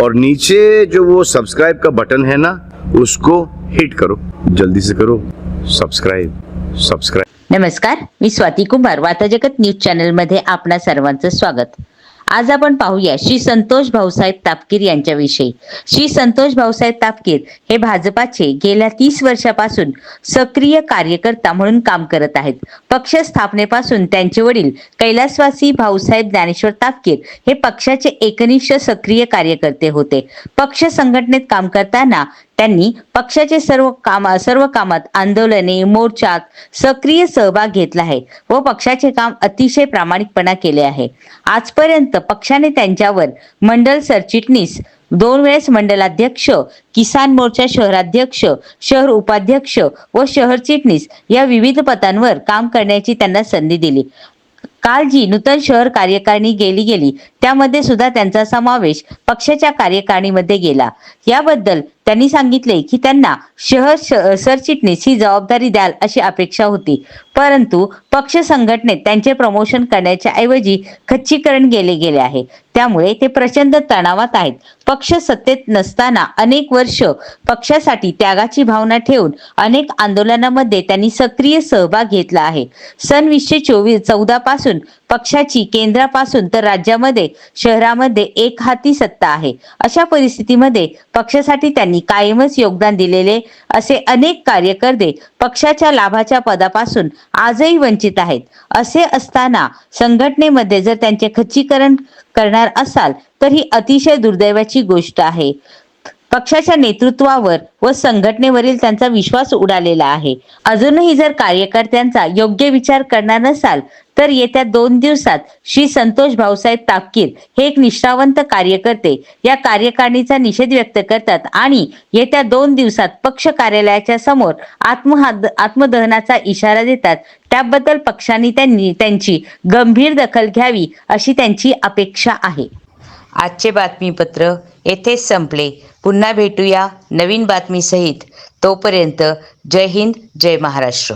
और नीचे जो वो सब्सक्राइब का बटन है ना उसको हिट करो। जल्दी से करो। सब्सक्राइब सब्सक्राइब नमस्कार मी स्वाती कुमार वार्ता जगत न्यूज चॅनलमध्ये आपणा सर्वांचं स्वागत. आज आपण पाहूया श्री संतोष भाऊसाहेब तापकीर यांच्याविषयी. श्री संतोष भाऊसाहेब तापकीर हे भाजपाचे गेल्या तीस वर्षापासून सक्रिय कार्यकर्ता म्हणून काम करत आहेत. पक्ष स्थापनेपासून त्यांचे वडील कैलासवासी भाऊसाहेब ज्ञानेश्वर तापकीर हे पक्षाचे एकनिष्ठ सक्रिय कार्यकर्ते होते. पक्ष संघटनेत काम करताना त्यांनी पक्षाचे सर्व काम सर्व कामात आंदोलने मोर्चात सक्रिय सहभाग घेतला आहे व पक्षाचे काम अतिशय प्रामाणिकपणा केले आहे. आजपर्यंत पक्षाने त्यांच्यावर मंडल सरचिटणीस दोन वेळेस मंडलाध्यक्ष किसान मोर्चा शहराध्यक्ष शहर उपाध्यक्ष व शहर चिटणीस या विविध पदांवर काम करण्याची त्यांना संधी दिली. काल जी नूतन शहर कार्यकारिणी गेली गेली त्यामध्ये सुद्धा त्यांचा समावेश पक्षाच्या कार्यकारिणीमध्ये गेला. याबद्दल त्यांनी सांगितले की त्यांना शहर सरचिटणीस ही जबाबदारी द्याल अशी अपेक्षा होती. परंतु पक्ष संघटनेत त्यांचे प्रमोशन करण्याच्या ऐवजी खच्चीकरण गेले गेले आहे. त्यामुळे ते प्रचंड तणावात आहेत. पक्ष सत्तेत नसताना अनेक वर्ष पक्षासाठी त्यागाची भावना ठेवून अनेक आंदोलनामध्ये त्यांनी सक्रिय सहभाग घेतला आहे. सन वीसशे चोवीस चौदा पासून पक्षाची केंद्रापासून तर राज्यामध्ये शहरामध्ये एक हाती सत्ता आहे. अशा परिस्थितीमध्ये पक्षासाठी त्यांनी कायमच योगदान दिलेले असे अनेक कार्यकर्ते पक्षाच्या लाभाच्या पदापासून आजही वंचित आहेत. असे असताना संघटनेमध्ये जर त्यांचे खच्चीकरण करणार असाल तर ही अतिशय दुर्दैवाची गोष्ट आहे. पक्षाच्या नेतृत्वावर व संघटनेवरील त्यांचा विश्वास उडालेला आहे. अजूनही जर कार्यकर्त्यांचा योग्य विचार करणार नसाल तर येत्या दोन दिवसात श्री संतोष भाऊसाहेब तापकीर हे एक निष्ठावंत कार्यकर्ते या कार्यकारिणीचा निषेध व्यक्त करतात आणि येत्या दोन दिवसात पक्ष कार्यालयाच्या समोर आत्महाद आत्मदहनाचा इशारा देतात. त्याबद्दल पक्षांनी त्यांनी त्यांची गंभीर दखल घ्यावी अशी त्यांची अपेक्षा आहे. आजचे बातमीपत्र येथेच संपले. पुन्हा भेटूया नवीन बातमीसहित. तोपर्यंत जय हिंद जय महाराष्ट्र.